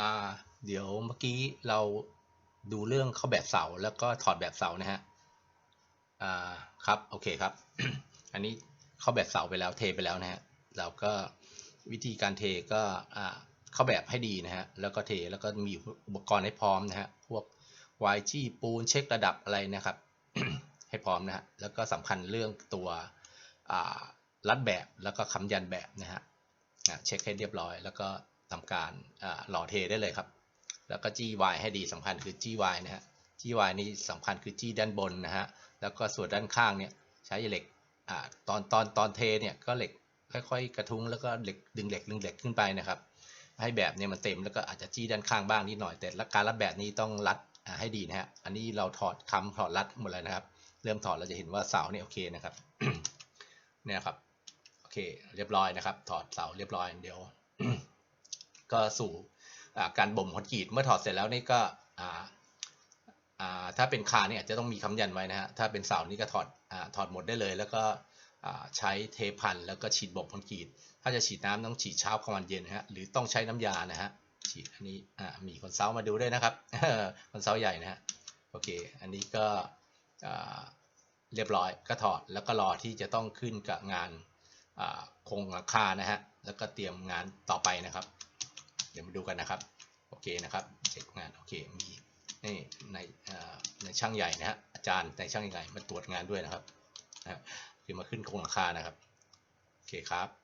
อ่าเดี๋ยวเมื่อกี้เราดูเรื่องเข้าแบบเสาแล้วก็ถอดแบบเสานะฮะอ่าครับโอเคครับ อันนี้เข้าแบบเสาไปแล้วเทไปแล้วนะฮะเราก็วิธีการเทก็อ่าเข้าแบบให้ดีนะฮะแล้วก็เทแล้วก็มีอุปกรณ์ให้พร้อมนะฮะพวกวายจี้ปูนเช็คระดับอะไรนะครับ ให้พร้อมนะฮะแล้วก็สำคัญเรื่องตัวอ่ารัดแบบแล้วก็คำยันแบบนะฮะอะเช็คให้เรียบร้อยแล้วก็ ทำการหล่อเทได้เลยครับ แล้วก็จี้วายให้ดีสำคัญคือจี้วายนะฮะจี้วายนี่สำคัญคือจี้ด้านบนนะฮะ แล้วก็ส่วนด้านข้างเนี่ยใช้เหล็กอตอนตอนตอนเทเนี่ยก็เหล็กค่อยๆ กระทุ้งแล้วก็เหล็กดึงเหล็กดึงเหล็กขึ้นไปนะครับ ให้แบบเนี่ยมันเต็มแล้วก็อาจจะจี้ด้านข้างบ้างนิดหน่อย แต่ละการรัดแบบนี้ต้องรัดให้ดีนะฮะ อันนี้เราถอดคำถอดรัดหมดเลยนะครับ เริ่มถอดเราจะเห็นว่าเสาเนี่ยโอเคนะครับ เนี่ยครับ โอเค เรียบร้อยนะครับ ถอดเสาเรียบร้อยเดี๋ยว ก็สู่การบ่มคอนกรีตเมื่อถอดเสร็จแล้วนี่ก็ถ้าเป็นคานเนี่ยจะต้องมีคำยันไว้นะฮะถ้าเป็นเสานี่ก็ถอดอถอดหมดได้เลย แล้วก็ใช้เทพันแล้วก็ฉีดบ่มคอนกรีตถ้าจะฉีดน้ำต้องฉีดเช้ากลางวันเย็นฮะหรือต้องใช้น้ำยานะฮะฉีดอันนี้อ่มีคนเซามาดูด้วยนะครับคนเซาใหญ่นะฮะโอเค อันนี้ก็เรียบร้อยก็ถอดแล้วก็รอที่จะต้องขึ้นกับงานโครงหลังคานะฮะแล้วก็เตรียมงานต่อไปนะครับ เดี๋ยวมาดูกันนะครับ โอเคนะครับเช็คงาน โอเค มีนี่ในในช่างใหญ่นะฮะ อาจารย์ในช่างใหญ่มาตรวจงานด้วยนะครับนะคือมาขึ้นโครงหลังคานะครับ โอเคครับ